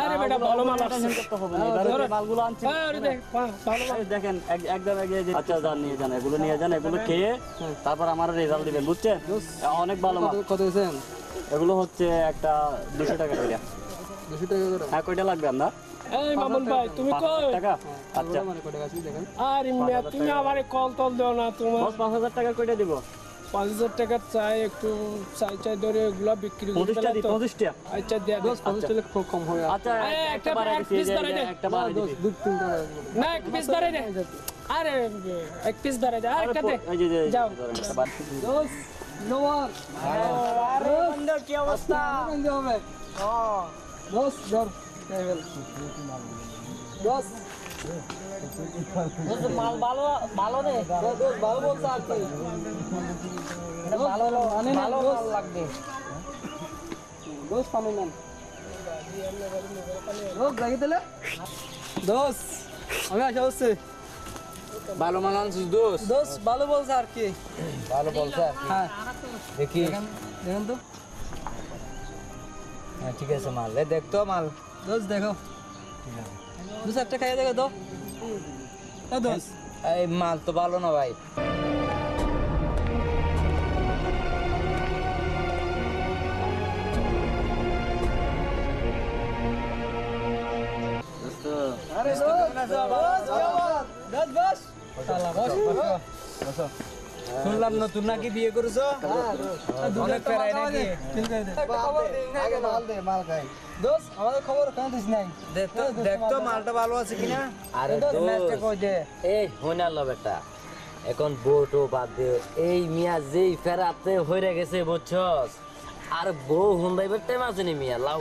আরে বেটা ভালো মাল আসছে। করতে হবে না এবারে মালগুলো আনছি ওরে দেখ, ভালো মাল। দেখেন একদম এগিয়ে যে আচ্ছা যান নিয়ে যান এগুলো নিয়ে যান এগুলো খেয়ে তারপর আমার রেজাল্ট দিবেন বুঝছেন? অনেক ভালো মাল। কত দিয়েছেন? এগুলো হচ্ছে একটা দুশো টাকা করে। দুশো টাকা করে? হ্যাঁ কয়টা লাগবে আপনার? এই মামুন ভাই তুমি কই? টাকা? আচ্ছা। মানে আরে মিয়া তুমি আমারে কল টল দেও না তোমার। দশ পাঁচ হাজার টাকা কয়টা দিব? পাঁচ হাজার টাকার চাই একটু চাই চাই ধরে এগুলা বিক্রি করতে দিই তো আচ্ছা দেয়া দে। পঞ্চাশ টাকা খুব কম হয়। আচ্ছা এই, একটা বাড়াই ধরে এই যে দে। একটা বাড়াই দশ দিচ্ছি। দু তিন টাকা। না এক পিস ধরে দে। আরে এক পিস ধরে দে। আর একটা দে। যাও। বাড়াই। দশ নোয়ার আরে বন্ধু কি অবস্থা? বন্ধ হবে। দশ ধর। টেবিল দশ মাল ভালো রে। আর কি। লাগবে। পানি নেন। আমি আশা হচ্ছে ভালো মাল আনছিস দোষ দশ ভালো বলছে আর কি। ভালো বলছে হ্যাঁ। দেখি। দেখেন দেখেন তো। হ্যাঁ ঠিক আছে মাল। দেখতো মাল। দোষ দেখো। দু চারটে খাইয়ে দেখো তো এ এই মাল তো ভালো না ভাই আরে দশ দশ দশ শালা বস শুনলাম নতুন নাকি বিয়ে করেছ? অনেক পেরাই নাকি? আমাদের খবর কেন দিস নাই? দেখতো দেখতো মালটা ভালো আছে কিনা? আরে বেটা। এখন বউটো বাদ দে। এই মিয়া যেই ফেরাতে হইরে গেছে বুঝছস? আর বউ হুন্দাইবার টাইম আছে নি মিয়া? লাউ